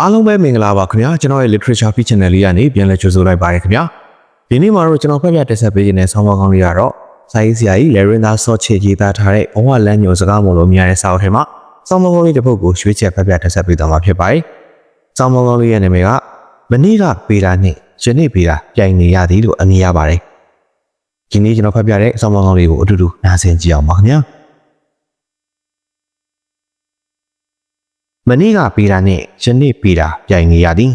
အားလုံးပဲမင်္ဂလာပါခင်ဗျာကျွန်တော်ရဲ့ literature feed channel လေးကနေပြန်လည်ကြိုဆိုလိုက်ပါရခင်ဗျာဒီနေ့မှာတော့ကျွန်တော်ဖတ်ပြတက်ဆက်ပေးခြင်းတဲ့ဆောင်းပါးကောင်းလေးကတော့စာရေးဆရာကြီး Lerenda ဆော့ချေကြီးသားထားတဲ့ဘဝလမ်းညွန်စကားမလို့မြင်ရတဲ့စာအုပ်ထဲမှာဆောင်းပါးကောင်းလေးတစ်ပုဒ်ကိုရွေးချယ်ဖတ်ပြတက်ဆက်ပေးသွားမှာဖြစ်ပါတယ်ဆောင်းပါးကောင်းလေးရဲ့နာမည်ကမနေ့ကပေတာနဲ့ယနေ့ပေတာပြိုင်နေရသည်လို့အမည်ရပါတယ်ဒီနေ့ကျွန်တော်ဖတ်ပြတဲ့ဆောင်းပါးကောင်းလေးကိုအတူတူနားဆင်ကြည့်အောင်ပါခင်ဗျာ မနေ့ကပေးတာနဲ့ယနေ့ပေးတာပြိုင်နေရသည်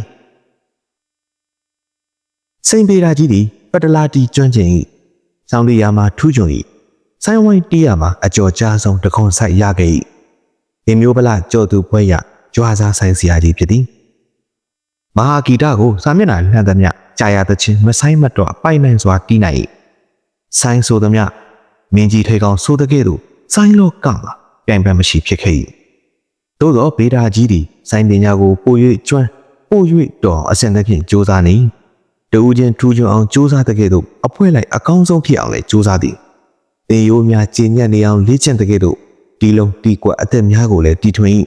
စိန်ပေးတာကြီးသည်ပတလာတီကျွမ်းကျင်၏ဆောင်းလီယာမှာထူးချွန်၏ဆိုင်ဝိုင်းတီးရမှာအကျော်ကြားဆုံးတခွန်ဆိုင်ရခဲ့၏ဒီမျိုးပလကြော်သူပွဲရကြွားစားဆိုင်စရာကြီးဖြစ်သည်မဟာဂီတကိုစာမျက်နှာလှမ်းသမျှကြာရသချင်းမဆိုင်မတော့ပိုင်နိုင်စွာတီးနိုင်၏ဆိုင်ဆိုသမျှမင်းကြီးထေကောင်ဆိုတဲ့ကဲ့သို့ဆိုင်လောကမှာပြိုင်ပန်းမရှိဖြစ်ခဲ့၏ သို့သောဗေဒာကြီးသည်ဆိုင်ပညာကိုပို၍ကျွမ်းပို၍တော်အစင်သဖြင့်စူးစမ်းနေတူးချင်းထူးချွန်အောင်စူးစမ်းတဲ့ကဲ့သို့အဖွဲလိုက်အကောင်းဆုံးဖြစ်အောင်လည်းစူးစမ်းသည်သင်ရိုးများကျင့်ညက်နေအောင်လေ့ကျင့်တဲ့ကဲ့သို့ဒီလုံးဒီကွက်အသက်များကိုလည်းတီထွင်၏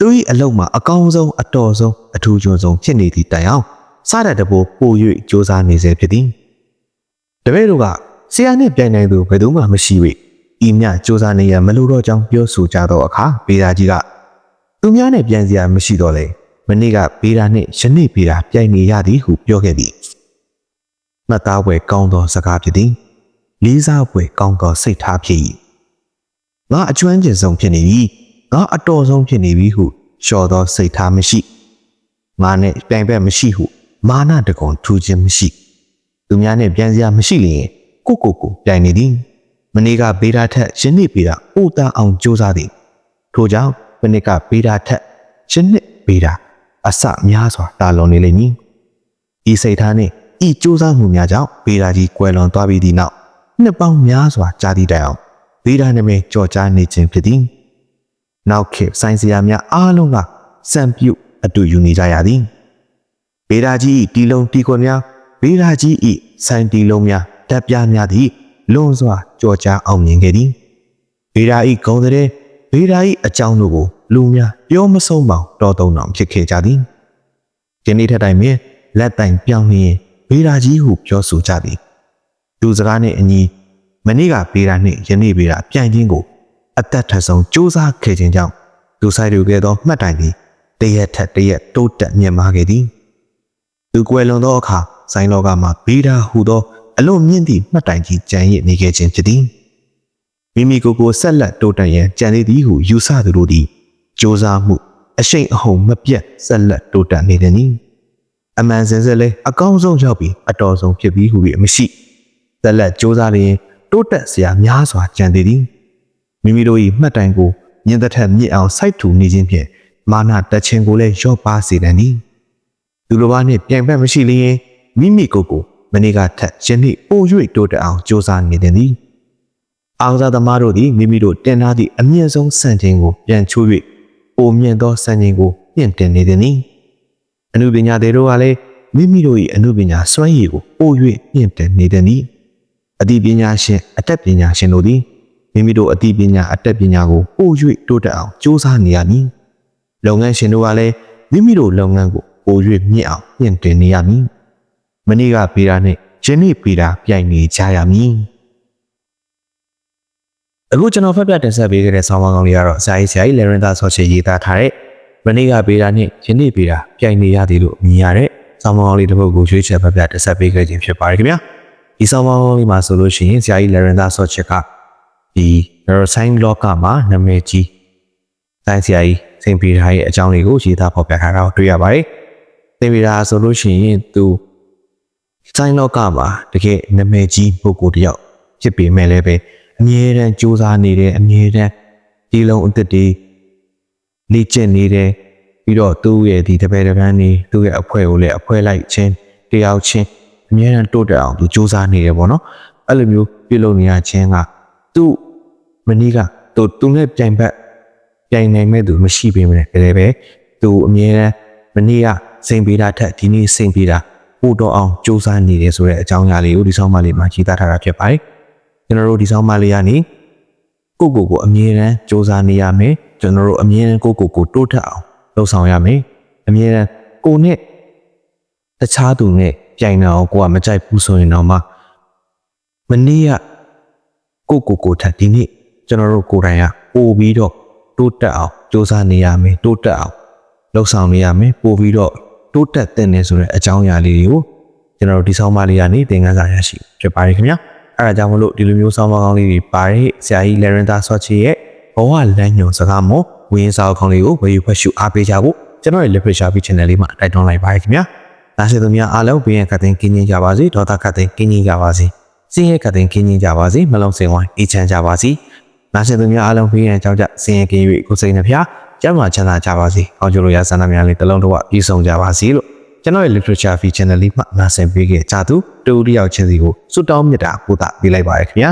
သူ၏အလုံးမှာအကောင်းဆုံးအတော်ဆုံးအထူးချွန်ဆုံးဖြစ်နေသည့်တိုင်အောင်စားတဲ့တပိုးပို၍စူးစမ်းနေစေဖြစ်သည်တပည့်တို့ကဆရာနှင့်ပြိုင်နိုင်သူဘယ်သူမှမရှိ၍ဤမြစူးစမ်းနေရမလို့တော့ကြောင်းပြောဆိုကြသောအခါဗေဒာကြီးက သူများနဲ့ပြန်စရာမရှိတော့လေမနေ့ကဘေးတာနဲ့ယနေ့ဘေးတာပြိုင်နေရသည်ဟုပြောခဲ့သည်မှတ်သားပွဲကောင်းသောစကားဖြစ်သည်လေးစားပွဲကောင်းသောစိတ်ထားဖြစ်၏ငါအကျွမ်းကျင်ဆုံးဖြစ်နေပြီငါအတော်ဆုံးဖြစ်နေပြီဟုလျှော်သောစိတ်ထားမရှိငါနဲ့ပြိုင်ဘက်မရှိဟုမာနတကုံထူခြင်းမရှိသူများနဲ့ပြန်စရာမရှိလျင်ကိုကိုကိုပြိုင်နေသည်မနေ့ကဘေးတာထက်ယနေ့ဘေးတာအိုတန်အောင်ကြိုးစားသည်ထို့ကြောင့် မနစ်ကပေးတာထက်ရှင်းနှစ်ပေးတာအစများစွာတာလွန်နေလိမ့်မည်။ဤစိတ်ထားနှင့်ဤစူးစမ်းမှုများကြောင့်ပေးတာကြီးကွယ်လွန်သွားပြီးသည့်နောက်နှစ်ပေါင်းများစွာကြာသည့်တိုင်အောင်ပေးတာနာမည်ကြော်ကြားနေခြင်းဖြစ်သည်။နောက်ခေတ်ဆိုင်းစရာများအားလုံးကစံပြုတ်အတူယူနေကြရသည်။ပေးတာကြီးဤတီလုံးတီခွန်များပေးတာကြီးဤဆိုင်းတီလုံးများတပ်ပြားများသည်လွန်စွာကြော်ကြားအောင်မြင်ခဲ့သည်။ပေးတာဤဂုံတဲ့ဗေဒာ၏အကြောင်းတို့ကို လူများပြောမဆုံးပေါင်တော်တုံတော်ဖြစ်ခဲ့ကြသည်ဒီနေ့ထက်တိုင်မြင်လက်တိုင်ပြောင်းလျင်ဗေဒာကြီးဟုပြောဆိုကြသည်လူစကားနှင့်အညီမနေ့ကဗေဒာနှင့်ယနေ့ဗေဒာပြိုင်ခြင်းကိုအသက်ထဆုံးစူးစမ်းခဲ့ခြင်းကြောင့်လူဆိုင်တွေခဲ့သောမှတ်တိုင်သည်တရက်ထက်တရက်တိုးတက်မြင့်မားခဲ့သည်သူကွယ်လွန်သောအခါဆိုင်လောကမှာဗေဒာဟုသောအလွန်မြင့်သည့်မှတ်တိုင်ကြီးကျန်ရစ်နေခဲ့ခြင်းဖြစ်သည်မိမိကိုယ်ကိုဆက်လက်တိုးတက်ရန်ကြံနေသည်ဟုယူဆသူတို့သည် စ조사မှုအရှိန်အဟုန်မပြတ်ဆက်လက်တိုးတက်နေသည်နီအမှန်စင်စစ်လဲအကောင်းဆုံးရောက်ပြီးအတော်ဆုံးဖြစ်ပြီးဟု၍မရှိဆက်လက်စ조사လျင်တိုးတက်စရာများစွာကြံသေးသည်မိမိတို့၏မှတ်တိုင်ကိုညင်သက်ထက်မြင့်အောင်စိုက်ထူနေခြင်းဖြင့်မာနတက်ခြင်းကိုလည်းရော့ပါစေတယ်နီသူလိုပါနှင့်ပြိုင်ဘက်မရှိလျင်မိမိကိုယ်ကိုမနေ့ကထက်ယနေ့ပို၍တိုးတက်အောင်စ조사နေသည်နီအားကစားသမားတို့သည်မိမိတို့တင်ထားသည့်အမြင့်ဆုံးစံချိန်ကိုပြန်ချိုး၍ ပိုမြင့်သောစံချိန်ကိုမြင့်တင်နေသည်။အမှုပညာတွေတို့ကလည်းမိမိတို့၏အမှုပညာစွမ်းရည်ကိုပို၍မြင့်တင်နေသည်။အသိပညာရှင်အတတ်ပညာရှင်တို့သည်မိမိတို့အသိပညာအတတ်ပညာကိုပို၍တိုးတက်အောင်ကြိုးစားနေရမည်။လုပ်ငန်းရှင်တို့ကလည်းမိမိတို့လုပ်ငန်းကိုပို၍မြင့်အောင်မြင့်တင်နေရမည်။မနေ့ကပေတာနှင့်ယနေ့ပေတာပြိုင်နေကြရမည်။ အခုကျွန်တော်ဖတ်ပြတင်ဆက်ပေးခဲ့တဲ့ဆောင်းပါးကောင်းလေးကတော့ဆရာကြီးဆရာကြီးလေရင်သာဆော့ချေရေးသားထားတဲ့မနေ့ကပေးတာနဲ့ယနေ့ပေးတာပြိုင်နေရသည်လို့မြင်ရတဲ့ဆောင်းပါးကောင်းလေးတစ်ပုဒ်ကိုရွေးချယ်ဖတ်ပြတင်ဆက်ပေးခဲ့ခြင်းဖြစ်ပါတယ်ခင်ဗျာဒီဆောင်းပါးကောင်းလေးမှာဆိုလို့ရှိရင်ဆရာကြီးလေရင်သာဆော့ချက်ကဒီ neuroscience လောကမှာနာမည်ကြီးတိုင်းဆရာကြီးစင်ပီတာရဲ့အကြောင်းလေးကိုရေးသားဖော်ပြထားတာကိုတွေ့ရပါတယ်စင်ပီတာဆိုလို့ရှိရင်သူဆိုင်လောကမှာတကယ်နာမည်ကြီးပုဂ္ဂိုလ်တစ်ယောက်ဖြစ်ပေမဲ့လည်းပဲ အမြဲတမ်းစူးစမ်းနေတယ်အမြဲတမ်းဒီလုံးအသက်တွေလေ့ကျင့်နေတယ်ပြီးတော့သူ့ရဲ့ဒီတပည့်တပန်းနေသူ့ရဲ့အဖွဲကိုလည်းအဖွဲလိုက်ချင်းတယောက်ချင်းအမြဲတမ်းတိုးတက်အောင်သူစူးစမ်းနေတယ်ပေါ့နော်အဲ့လိုမျိုးပြုလုပ်နေရခြင်းကသူ့မနီးကသူသူနဲ့ပြိုင်ဘက်ပြိုင်နိုင်မဲ့သူမရှိပေမဲ့တကယ်ပဲသူအမြဲတမ်းမနီးကစိန်ပေးတာထက်ဒီနေ့စိန်ပေးတာပို့တော့အောင်စူးစမ်းနေတယ်ဆိုတဲ့အကြောင်းအရာလေးကိုဒီဆောင်မလေးမှာရေးသားထားတာဖြစ်ပါတယ် ကျွန်တော်တို့ဒီဆောင်မလေးကနေကိုကိုကိုအမြဲတမ်းစ조사နေရမယ်ကျွန်တော်တို့အမြဲတမ်းကိုကိုကိုတိုးထက်အောင်လှုပ်ဆောင်ရမယ်အမြဲတမ်းကိုနဲ့တခြားသူနဲ့ပြိုင်တာကိုကိုကမကြိုက်ဘူးဆိုရင်တော့မှမနေ့ကကိုကိုကိုထက်ဒီနေ့ကျွန်တော်တို့ကိုယ်တိုင်ကပို့ပြီးတော့တိုးတက်အောင်စူးစမ်းနေရမယ်တိုးတက်အောင်လှုပ်ဆောင်နေရမယ်ပို့ပြီးတော့တိုးတက်တဲ့နေဆိုတဲ့အကြောင်းအရာလေးတွေကိုကျွန်တော်တို့ဒီဆောင်မလေးကနေသင်ခန်းစာရရှိဖြစ်ပါတယ်ခင်ဗျာ အဲဒါကြောင့်မလို့ဒီလိုမျိုးဆောင်မကောင်းလေးတွေပါတဲ့ဆရာကြီးလေရင်တာဆော့ချီရဲ့ဘဝလမ်းညွန်စကားမို့ဝင်းစာခေါင်းလေးကိုဝေယူဖတ်ရှုအားပေးကြဖို့ကျွန်တော်ရဲ့ literature page channel လေးမှာတိုက်တွန်းလိုက်ပါတယ်ခင်ဗျာနားဆင်သူများအားလုံးဘေးရန်ခတ်သိမ်းကင်းကြီးကြပါစေဒေါသခတ်သိမ်းကင်းကြီးကြပါစေစင်းရဲခတ်သိမ်းကင်းကြီးကြပါစေမလုံးစင်ဝိုင်းအေးချမ်းကြပါစေနားဆင်သူများအားလုံးဘေးရန်ကြောက်ကြစင်းရဲကင်း၍ကိုယ်စိတ်နှဖျားကျမ်းမာချမ်းသာကြပါစေအောင်ကျလို့ရဆန္ဒများလေးတစ်လုံးတော့ပြည့်စုံကြပါစေလို့ ကျွန်တော်ရဲ့ literature feature channel လေးမှာနားဆင်ပေးခဲ့ကြသူတူတယောက်ချင်းစီကိုစွတ်တောင်းမြတ်တာပို့တာပေးလိုက်ပါရခင်ဗျာ